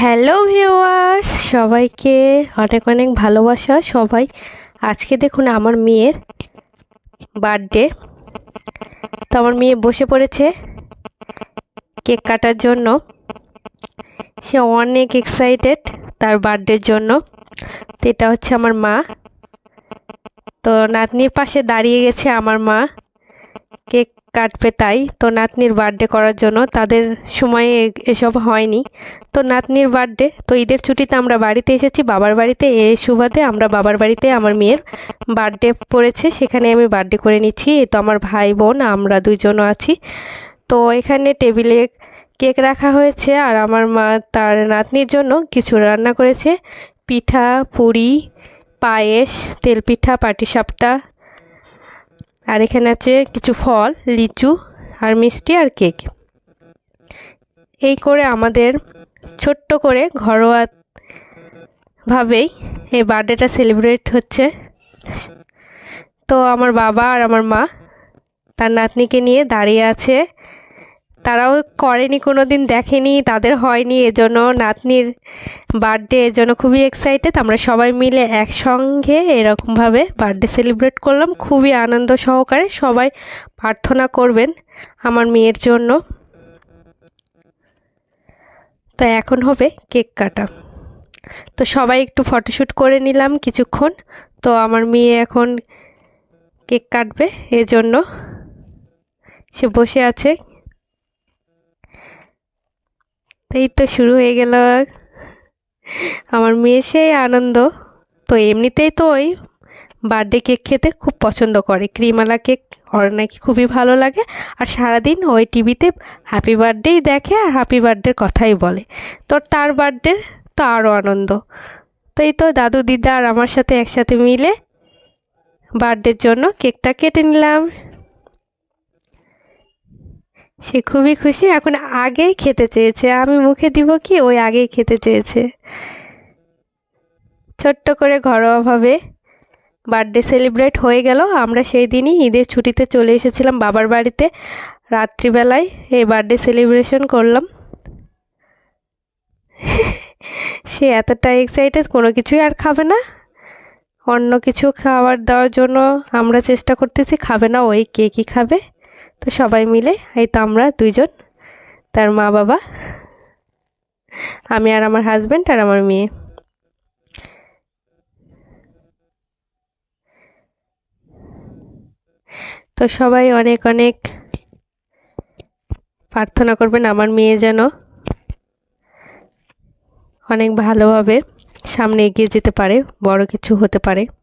Hello viewers সবাইকে অনেক অনেক ভালোবাসা, সবাই। আজকে দেখুন আমার মেয়ের বার্থডে তো আমার মেয়ে বসে পড়েছে কেক কাটার জন্য। সে অনেক এক্সাইটেড তার বার্থডের জন্য। তো এটা হচ্ছে আমার মা। তো নাতনির পাশে দাঁড়িয়ে গেছে আমার মা। কেক কাটবে তাই। তো নাতনির বার্থডে করার জন্য তাদের সময়ে এসব হয়নি। তো নাতনির বার্থডে তো ঈদের ছুটিতে আমরা বাড়িতে এসেছি, বাবার বাড়িতে। এ সুবাদে আমরা বাবার বাড়িতে আমার মেয়ের বার্থডে পড়েছে, সেখানে আমি বার্থডে করে নিচ্ছি। তো আমার ভাই বোন, আমরা দুইজনও আছি। তো এখানে টেবিলে কেক রাখা হয়েছে আর আমার মা তার নাতনির জন্য কিছু রান্না করেছে। পিঠা, পুরি, পায়েস তেল পিঠা পাটিসাপটা আর এখানে আছে কিছু ফল, লিচু আর মিষ্টি আর কেক। এই করে আমাদের ছোট্ট করে ঘরোয়া ভাবেই এই বার্থডেটা সেলিব্রেট হচ্ছে। তো আমার বাবা আর আমার মা, তার নাতনিকে নিয়ে দাঁড়িয়ে আছে তারাও করেনি কোনো দিন দেখেনি, তাদের হয়নি, এজন্য নাতনির বার্থডে এজন্য খুবই এক্সাইটেড আমরা সবাই মিলে একসঙ্গে এরকমভাবে বার্থডে সেলিব্রেট করলাম, খুবই আনন্দ সহকারে সবাই প্রার্থনা করবেন আমার মেয়ের জন্য। তো এখন হবে কেক কাটা। তো সবাই একটু ফটোশ্যুট করে নিলাম কিছুক্ষণ। তো আমার মেয়ে এখন কেক কাটবে, এজন্য সে বসে আছে এই তো শুরু হয়ে গেল। আমার মেয়ে সেই আনন্দ। তো এমনিতেই তো ওই বার্থডে কেক খেতে খুব পছন্দ করে। ক্রিমালা কেক ওর নাকি খুবই ভালো লাগে। আর সারাদিন ওই টিভিতে হ্যাপি বার্থডেই দেখে আর হ্যাপি বার্থডের কথাই বলে। তো তার বার্থডে তো আরও আনন্দ। তো এই তো দাদু, দিদা আর আমার সাথে একসাথে মিলে বার্থডের জন্য কেকটা কেটে নিলাম। সে খুবই খুশি, এখন আগেই খেতে চেয়েছে। আমি মুখে দিব কি? ওই আগেই খেতে চেয়েছে। ছোট্ট করে ঘরোয়াভাবে বার্থডে সেলিব্রেট হয়ে গেল। আমরা সেই দিনই ঈদের ছুটিতে চলে এসেছিলাম বাবার বাড়িতে। রাত্রিবেলায় এই বার্থডে সেলিব্রেশন করলাম। সে এতটা এক্সাইটেড কোনো কিছুই আর খাবে না। অন্য কিছু খাবার দেওয়ার জন্য আমরা চেষ্টা করতেছি, খাবে না, ওই কেকই খাবে? তো সবাই মিলে, এই তো আমরা দুইজন, তার মা বাবা, আমি আর আমার হাজব্যান্ড আর আমার মেয়ে। তো সবাই অনেক অনেক প্রার্থনা করবেন আমার মেয়ে যেন অনেক ভালোভাবে সামনে এগিয়ে যেতে পারে, বড় কিছু হতে পারে।